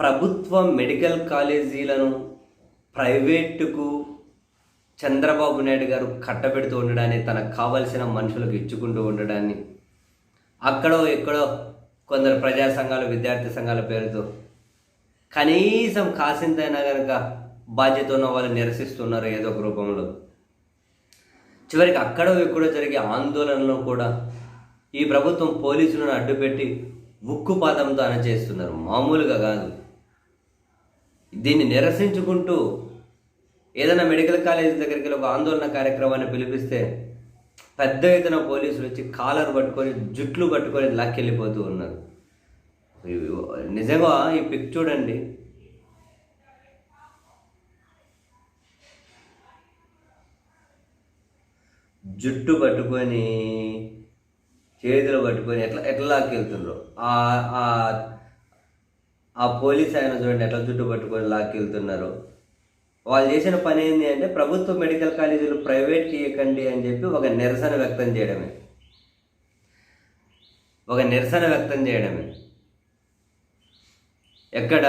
ప్రభుత్వ మెడికల్ కాలేజీలను ప్రైవేటుకు చంద్రబాబు నాయుడు గారు కట్టబెడుతూ ఉండడాన్ని తనకు కావలసిన మనుషులకు ఇచ్చుకుంటూ ఉండడాన్ని అక్కడో ఎక్కడో కొందరు ప్రజా సంఘాలు విద్యార్థి సంఘాల పేరుతో కనీసం కాసింతైనా కనుక బాధ్యత ఉన్న వాళ్ళు నిరసిస్తున్నారు ఏదో ఒక రూపంలో. చివరికి అక్కడో ఎక్కడో జరిగే ఆందోళనలో కూడా ఈ ప్రభుత్వం పోలీసులను అడ్డుపెట్టి ఉక్కు పాదంతో అణచేస్తున్నారు. మామూలుగా కాదు. దీన్ని నిరసించుకుంటూ ఏదైనా మెడికల్ కాలేజ్ దగ్గరికి వెళ్ళి ఒక ఆందోళన కార్యక్రమాన్ని పిలిపిస్తే పెద్ద ఎత్తున పోలీసులు వచ్చి కాలర్ పట్టుకొని జుట్లు పట్టుకొని లాక్కెళ్ళిపోతూ ఉన్నారు. నిజంగా ఈ పిక్ చూడండి. జుట్టు పట్టుకొని చేతులు పట్టుకొని ఎట్లా ఎట్లా లాక్కెళ్తుండ్రు. ఆ ఆ- పోలీస్ ఆయన చూడండి ఎట్లా జుట్టు పట్టుకొని లాక్కెళ్తున్నారు. వాళ్ళు చేసిన పని ఏంటి అంటే ప్రభుత్వ మెడికల్ కాలేజీలు ప్రైవేట్కి ఇవ్వకండి అని చెప్పి ఒక నిరసన వ్యక్తం చేయడమే. ఒక నిరసన వ్యక్తం చేయడమే. ఎక్కడ?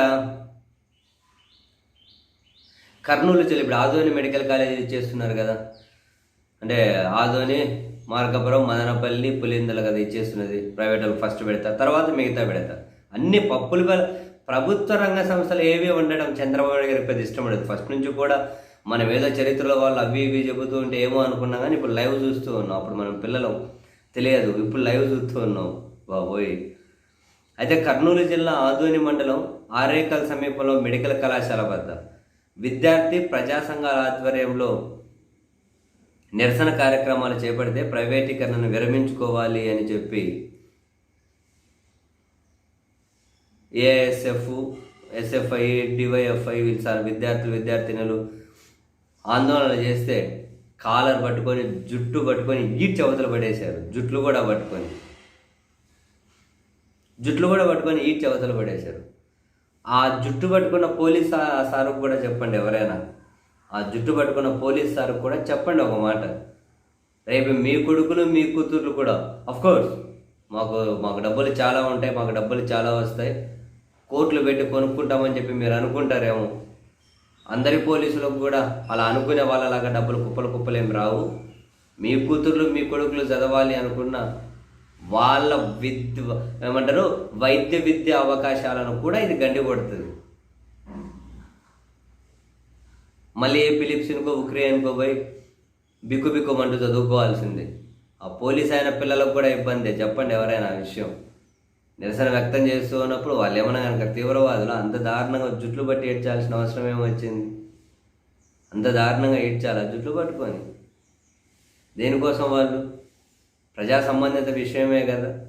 కర్నూలు చెల్లి ఇప్పుడు ఆదోని మెడికల్ కాలేజీ చేస్తున్నారు కదా. అంటే ఆదోని మార్గపురం మదనపల్లి పులిందల కదా ఇచ్చేస్తున్నది. ప్రైవేట్ వాళ్ళు ఫస్ట్ పెడతారు తర్వాత మిగతా పెడతారు అన్ని పప్పులు ప్రభుత్వ రంగ సంస్థలు ఏవి ఉండడం చంద్రబాబు గారికి పెద్ద ఇష్టం ఉండదు. ఫస్ట్ నుంచి కూడా మనం ఏదో చరిత్రలో వాళ్ళు అవి ఇవి చెబుతూ ఉంటే ఏమో అనుకున్నా కానీ ఇప్పుడు లైవ్ చూస్తూ ఉన్నాం. అప్పుడు మనం పిల్లలు తెలియదు. ఇప్పుడు లైవ్ చూస్తూ ఉన్నాం. బాబోయ్. అయితే కర్నూలు జిల్లా ఆదోని మండలం ఆరేకల్ సమీపంలో మెడికల్ కళాశాల వద్ద విద్యార్థి ప్రజా సంఘాల ఆధ్వర్యంలో నిరసన కార్యక్రమాలు చేపడితే ప్రైవేటీకరణను విరమించుకోవాలి అని చెప్పి ఏఎస్ఎఫ్ ఎస్ఎఫ్ఐ డివైఎఫ్ఐ వీళ్ళు సార్ విద్యార్థులు విద్యార్థినులు ఆందోళన చేస్తే కాలర్ పట్టుకొని జుట్టు పట్టుకొని ఈడ్చి చవతలు పడేశారు. జుట్లు కూడా పట్టుకొని. జుట్లు కూడా పట్టుకొని ఈడ్చి చవతలు పడేశారు. ఆ జుట్టు పట్టుకున్న పోలీస్ ఆ సారుకు కూడా చెప్పండి ఎవరైనా. ఆ జుట్టు పట్టుకున్న పోలీస్ సారుకు కూడా చెప్పండి ఒక మాట. రేపు మీ కొడుకులు మీ కూతుర్లు కూడా అఫ్కోర్స్ మాకు మాకు డబ్బులు చాలా ఉంటాయి మాకు డబ్బులు చాలా వస్తాయి. కోట్లు పెట్టి కొనుక్కుంటామని చెప్పి మీరు అనుకుంటారేమో. అందరి పోలీసులకు కూడా అలా అనుకునే వాళ్ళలాగా డబ్బులు కుప్పలు కుప్పలేం రావు. మీ కూతుర్లు మీ కొడుకులు చదవాలి అనుకున్న వాళ్ళ విద్య ఏమంటారు? వైద్య విద్య అవకాశాలను కూడా ఇది గండి కొడుతుంది. మళ్ళీ ఏ ఫిలిప్సిన్కో ఉక్రెయిన్కో పోయి బిక్కు బిక్కుమంటూ చదువుకోవాల్సిందే. ఆ పోలీస్ అయిన పిల్లలకు కూడా ఇబ్బందే. చెప్పండి ఎవరైనా విషయం. నిరసన వ్యక్తం చేస్తూ ఉన్నప్పుడు వాళ్ళు ఏమన్నా కనుక తీవ్రవాదులు అంత దారుణంగా జుట్లు పట్టి ఏడ్చాల్సిన అవసరం ఏమొచ్చింది అంత దారుణంగా ఏడ్చాలా? జుట్లు పట్టుకొని. దేనికోసం వాళ్ళు? ప్రజా సంబంధిత విషయమే కదా.